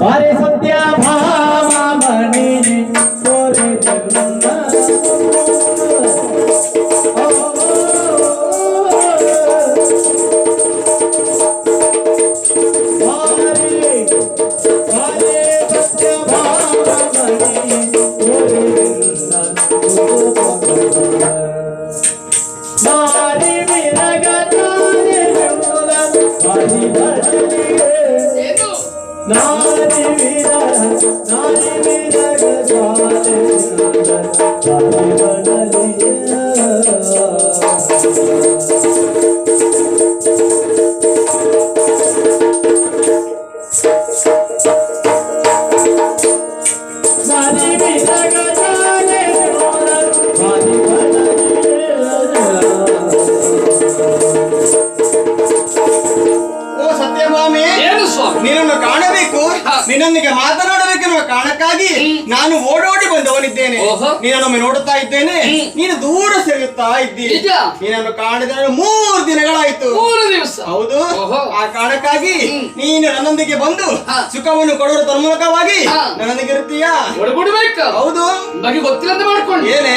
ಬಾರಿ ಸತ್ಯ ಬಾರಿ ಬರಲಿಗೆ ನಿನ್ನನ್ನು ಕಾಣಬೇಕು. ನಿನ್ನೊಂದಿಗೆ ಮಾತನಾಡಬೇಕೆನ್ನುವ ಕಾರಣಕ್ಕಾಗಿ ನಾನು ಓಡೋಡಿ ಬಂದವನಿದ್ದೇನೆ. ಓಹೋ. ನಿನ್ನನ್ನು ನೋಡುತ್ತಾ ಇದ್ದೇನೆ. ನೀನು ದೂರ ಸರಿಯುತ್ತಾ ಇದ್ದೀನಿ ನೀನನ್ನು ನಿನ್ನನ್ನು ಕಾಣದ ಮೂರು ದಿನಗಳಾಯ್ತು ಹೌದು. ಆ ಕಾರಣಕ್ಕಾಗಿ ನೀನು ನನ್ನೊಂದಿಗೆ ಬಂದು. ಸುಖವನ್ನು ಕೊಡುವ ತನ್ಮೂಲಕವಾಗಿ. ನನ್ನೊಂದಿಗೆ ಇರ್ತೀಯಾ? ಹೌದು. ಬಗ್ಗೆ ಗೊತ್ತಿಲ್ಲ ಅಂತ ಮಾಡ್ಕೊಂಡು. ಏನೇ?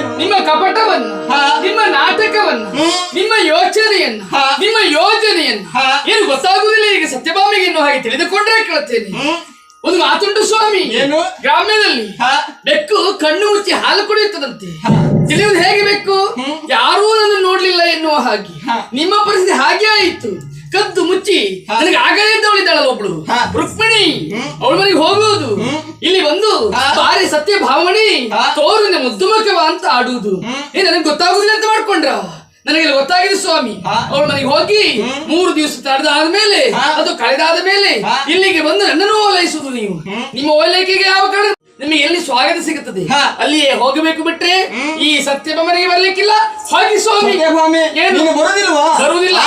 ನಿಮ್ಮ ಕಪಟವನ್ನು. ನಿಮ್ಮ ನಾಟಕವನ್ನು ನಿಮ್ಮ ಯೋಚನೆಯನ್ನು. ನಿಮ್ಮ ಯೋಜನೆಯನ್ನು ಏನು ಗೊತ್ತಾಗುವುದಿಲ್ಲ. ಈಗ ಸತ್ಯಭಾಮಿಗೆ ಇನ್ನು ಹಾಗೆ ತಿಳಿದುಕೊಂಡ್ರೆ ಕೇಳುತ್ತೇನೆ. ಒಂದು ಮಾತುಂಟು ಸ್ವಾಮಿ. ಏನು? ಗ್ರಾಮ್ಯದಲ್ಲಿ ಬೆಕ್ಕು ಕಣ್ಣು ಮುಚ್ಚಿ ಹಾಲು ಕುಡಿಯುತ್ತದಂತೆ. ತಿಳಿಯುವುದು ಹೇಗೆ ಬೆಕ್ಕು? ಯಾರೂ ನನ್ನ ನೋಡ್ಲಿಲ್ಲ ಎನ್ನುವ ಹಾಗೆ. ನಿಮ್ಮ ಪರಿಸ್ಥಿತಿ ಹಾಗೆ ಆಯಿತು. ಕದ್ದು ಮುಚ್ಚಿ ನನಗೆ ಆಗಲೇ ಇದ್ದವಳಿದ್ದಾಳ ಒಬ್ಳು. ರುಕ್ಮಿಣಿ ಅವಳ ಮನೆಗೆ ಹೋಗುವುದು. ಇಲ್ಲಿ ಬಂದು. ಬಾರಿ ಸತ್ಯ ಭಾವನೆ ತೋರು ತೋರಿನ ಮುದ್ದುಮಕವ ಅಂತ ಆಡುವುದು. ಏ ನನಗೆ ಗೊತ್ತಾಗುದಿಲ್ಲ ಅಂತ ಮಾಡ್ಕೊಂಡ್ರ? ನನಗೆ ಗೊತ್ತಾಗಿದೆ ಸ್ವಾಮಿ. ಅವಳು ಮನೆಗೆ ಹೋಗಿ ಮೂರು ದಿವಸ ತಡೆದಾದ ಮೇಲೆ ಅದು ಕಳೆದಾದ ಮೇಲೆ ಇಲ್ಲಿಗೆ ಬಂದು ನನ್ನನ್ನು ಓಲೈಸುವುದು ನೀವು. ನಿಮ್ಮ ಓಲೈಕೆಗೆ ಯಾವ ಕಾರಣ? ನಿಮಗೆ ಎಲ್ಲಿ ಸ್ವಾಗತ ಸಿಗುತ್ತದೆ. ಅಲ್ಲಿಯೇ ಹೋಗಬೇಕು ಬಿಟ್ರೆ ಈ ಸತ್ಯಭಮನಿಗೆ ಬರ್ಲಿಕ್ಕಿಲ್ಲ. ಹೋಗಿ ಸ್ವಾಮಿ. ಬರುವುದಿಲ್ಲ.